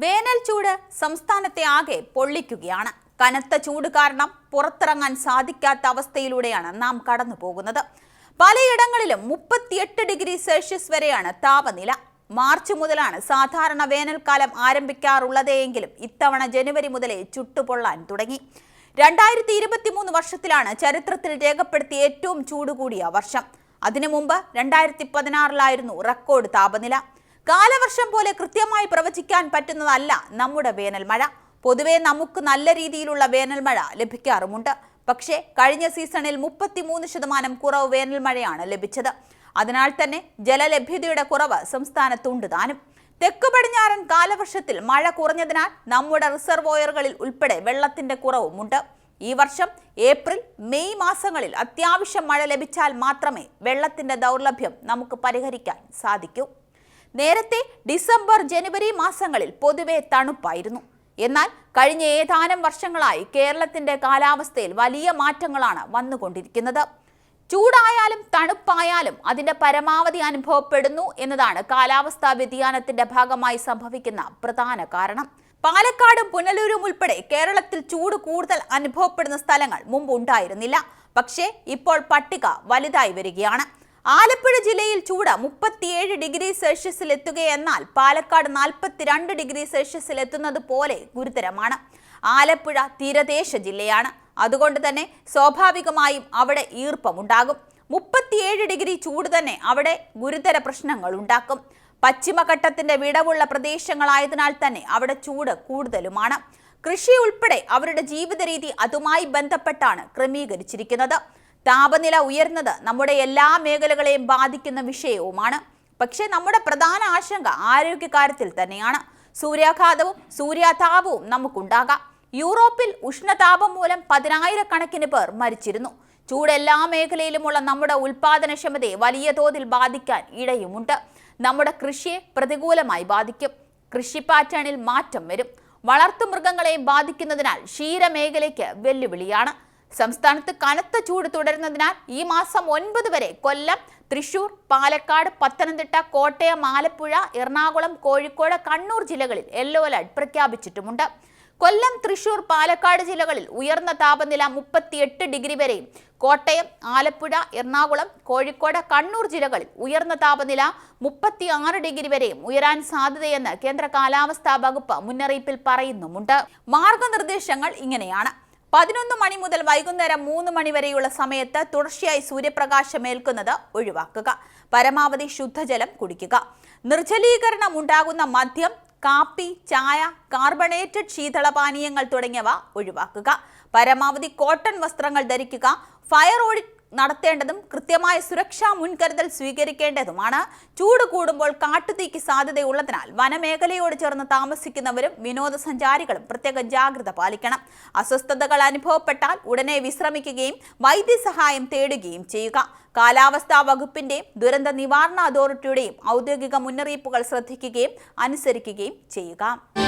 വേനൽ ചൂട് സംസ്ഥാനത്തെ ആകെ പൊള്ളിക്കുകയാണ്. കനത്ത ചൂട് കാരണം പുറത്തിറങ്ങാൻ സാധിക്കാത്ത അവസ്ഥയിലൂടെയാണ് നാം കടന്നു പോകുന്നത് പലയിടങ്ങളിലും മുപ്പത്തിയെട്ട് ഡിഗ്രി സെൽഷ്യസ് വരെയാണ് താപനില. മാർച്ച് മുതലാണ് സാധാരണ വേനൽക്കാലം ആരംഭിക്കാറുള്ളതെങ്കിലും ഇത്തവണ ജനുവരി മുതലേ ചുട്ടുപൊള്ളാൻ തുടങ്ങി. രണ്ടായിരത്തി ഇരുപത്തിമൂന്ന് വർഷത്തിലാണ് ചരിത്രത്തിൽ രേഖപ്പെടുത്തിയ ഏറ്റവും ചൂടുകൂടിയ വർഷം. അതിനു മുമ്പ് രണ്ടായിരത്തി പതിനാറിലായിരുന്നു റെക്കോർഡ് താപനില. കാലവർഷം പോലെ കൃത്യമായി പ്രവചിക്കാൻ പറ്റുന്നതല്ല നമ്മുടെ വേനൽ മഴ. പൊതുവെ നമുക്ക് നല്ല രീതിയിലുള്ള വേനൽ മഴ ലഭിക്കാറുമുണ്ട്. പക്ഷേ കഴിഞ്ഞ സീസണിൽ മുപ്പത്തിമൂന്ന് ശതമാനം കുറവ് വേനൽ മഴയാണ് ലഭിച്ചത്. അതിനാൽ തന്നെ ജലലഭ്യതയുടെ കുറവ് സംസ്ഥാനത്തുണ്ട് താനും. തെക്കു പടിഞ്ഞാറൻ കാലവർഷത്തിൽ മഴ കുറഞ്ഞതിനാൽ നമ്മുടെ റിസർവോയറുകളിൽ ഉൾപ്പെടെ വെള്ളത്തിന്റെ കുറവുമുണ്ട്. ഈ വർഷം ഏപ്രിൽ മെയ് മാസങ്ങളിൽ അത്യാവശ്യം മഴ ലഭിച്ചാൽ മാത്രമേ വെള്ളത്തിന്റെ ദൗർലഭ്യം നമുക്ക് പരിഹരിക്കാൻ സാധിക്കൂ. നേരത്തെ ഡിസംബർ ജനുവരി മാസങ്ങളിൽ പൊതുവെ തണുപ്പായിരുന്നു. എന്നാൽ കഴിഞ്ഞ ഏതാനും വർഷങ്ങളായി കേരളത്തിന്റെ കാലാവസ്ഥയിൽ വലിയ മാറ്റങ്ങളാണ് വന്നുകൊണ്ടിരിക്കുന്നത്. ചൂടായാലും തണുപ്പായാലും അതിന്റെ പരമാവധി അനുഭവപ്പെടുന്നു എന്നതാണ് കാലാവസ്ഥാ വ്യതിയാനത്തിന്റെ ഭാഗമായി സംഭവിക്കുന്ന പ്രധാന കാരണം. പാലക്കാടും പുനലൂരും ഉൾപ്പെടെ കേരളത്തിൽ ചൂട് കൂടുതൽ അനുഭവപ്പെടുന്ന സ്ഥലങ്ങൾ മുമ്പ് ഉണ്ടായിരുന്നില്ല. പക്ഷേ ഇപ്പോൾ പട്ടിക വലുതായി വരികയാണ്. ആലപ്പുഴ ജില്ലയിൽ ചൂട് മുപ്പത്തിയേഴ് ഡിഗ്രി സെൽഷ്യസിൽ എത്തുകയെന്നാൽ പാലക്കാട് നാൽപ്പത്തിരണ്ട് ഡിഗ്രി സെൽഷ്യസിൽ എത്തുന്നത് പോലെ ഗുരുതരമാണ്. ആലപ്പുഴ തീരദേശ ജില്ലയാണ്. അതുകൊണ്ട് തന്നെ സ്വാഭാവികമായും അവിടെ ഈർപ്പമുണ്ടാകും. മുപ്പത്തിയേഴ് ഡിഗ്രി ചൂട് തന്നെ അവിടെ ഗുരുതര പ്രശ്നങ്ങൾ ഉണ്ടാക്കും. പശ്ചിമഘട്ടത്തിന്റെ വിടവുള്ള പ്രദേശങ്ങളായതിനാൽ തന്നെ അവിടെ ചൂട് കൂടുതലുമാണ്. കൃഷി ഉൾപ്പെടെ അവരുടെ ജീവിത രീതി അതുമായി ബന്ധപ്പെട്ടാണ് ക്രമീകരിച്ചിരിക്കുന്നത്. താപനില ഉയർന്നത് നമ്മുടെ എല്ലാ മേഖലകളെയും ബാധിക്കുന്ന വിഷയവുമാണ്. പക്ഷേ നമ്മുടെ പ്രധാന ആശങ്ക ആരോഗ്യകാര്യത്തിൽ തന്നെയാണ്. സൂര്യാഘാതവും സൂര്യാതാപവും നമുക്കുണ്ടാകാം. യൂറോപ്പിൽ ഉഷ്ണതാപം മൂലം പതിനായിരക്കണക്കിന് പേർ മരിച്ചിരുന്നു. ചൂട് എല്ലാ മേഖലയിലുമുള്ള നമ്മുടെ ഉൽപാദനക്ഷമതയെ വലിയ തോതിൽ ബാധിക്കാൻ ഇടയുമുണ്ട്. നമ്മുടെ കൃഷിയെ പ്രതികൂലമായി ബാധിക്കും. കൃഷി പാറ്റേണിൽ മാറ്റം വരും. വളർത്തു മൃഗങ്ങളെയും ബാധിക്കുന്നതിനാൽ ക്ഷീരമേഖലയ്ക്ക് വെല്ലുവിളിയാണ്. സംസ്ഥാനത്ത് കനത്ത ചൂട് തുടരുന്നതിനാൽ ഈ മാസം ഒൻപത് വരെ കൊല്ലം തൃശൂർ പാലക്കാട് പത്തനംതിട്ട കോട്ടയം ആലപ്പുഴ എറണാകുളം കോഴിക്കോട് കണ്ണൂർ ജില്ലകളിൽ യെല്ലോ അലർട്ട് പ്രഖ്യാപിച്ചിട്ടുമുണ്ട്. കൊല്ലം തൃശൂർ പാലക്കാട് ജില്ലകളിൽ ഉയർന്ന താപനില മുപ്പത്തിയെട്ട് ഡിഗ്രി വരെയും കോട്ടയം ആലപ്പുഴ എറണാകുളം കോഴിക്കോട് കണ്ണൂർ ജില്ലകളിൽ ഉയർന്ന താപനില മുപ്പത്തി ആറ് ഡിഗ്രി വരെയും ഉയരാൻ സാധ്യതയെന്ന് കേന്ദ്ര കാലാവസ്ഥാ വകുപ്പ് മുന്നറിയിപ്പിൽ പറയുന്നുമുണ്ട്. മാർഗനിർദ്ദേശങ്ങൾ ഇങ്ങനെയാണ്. പതിനൊന്ന് മണി മുതൽ വൈകുന്നേരം മൂന്ന് മണി വരെയുള്ള സമയത്ത് തുടർച്ചയായി സൂര്യപ്രകാശം ഏൽക്കുന്നത് ഒഴിവാക്കുക. പരമാവധി ശുദ്ധജലം കുടിക്കുക. നിർജലീകരണം ഉണ്ടാകുന്ന മദ്യം കാപ്പി ചായ കാർബണേറ്റഡ് ശീതളപാനീയങ്ങൾ തുടങ്ങിയവ ഒഴിവാക്കുക. പരമാവധി കോട്ടൺ വസ്ത്രങ്ങൾ ധരിക്കുക. ഫയർ ഓഡിറ്റ് നടത്തേണ്ടതും കൃത്യമായ സുരക്ഷാ മുൻകരുതൽ സ്വീകരിക്കേണ്ടതുമാണ്. ചൂട് കൂടുമ്പോൾ കാട്ടുതീക്ക് സാധ്യതയുള്ളതിനാൽ വനമേഖലയോട് ചേർന്ന് താമസിക്കുന്നവരും വിനോദസഞ്ചാരികളും പ്രത്യേക ജാഗ്രത പാലിക്കണം. അസ്വസ്ഥതകൾ അനുഭവപ്പെട്ടാൽ ഉടനെ വിശ്രമിക്കുകയും വൈദ്യസഹായം തേടുകയും ചെയ്യുക. കാലാവസ്ഥാ വകുപ്പിന്റെയും ദുരന്ത നിവാരണ അതോറിറ്റിയുടെയും ഔദ്യോഗിക മുന്നറിയിപ്പുകൾ ശ്രദ്ധിക്കുകയും അനുസരിക്കുകയും ചെയ്യുക.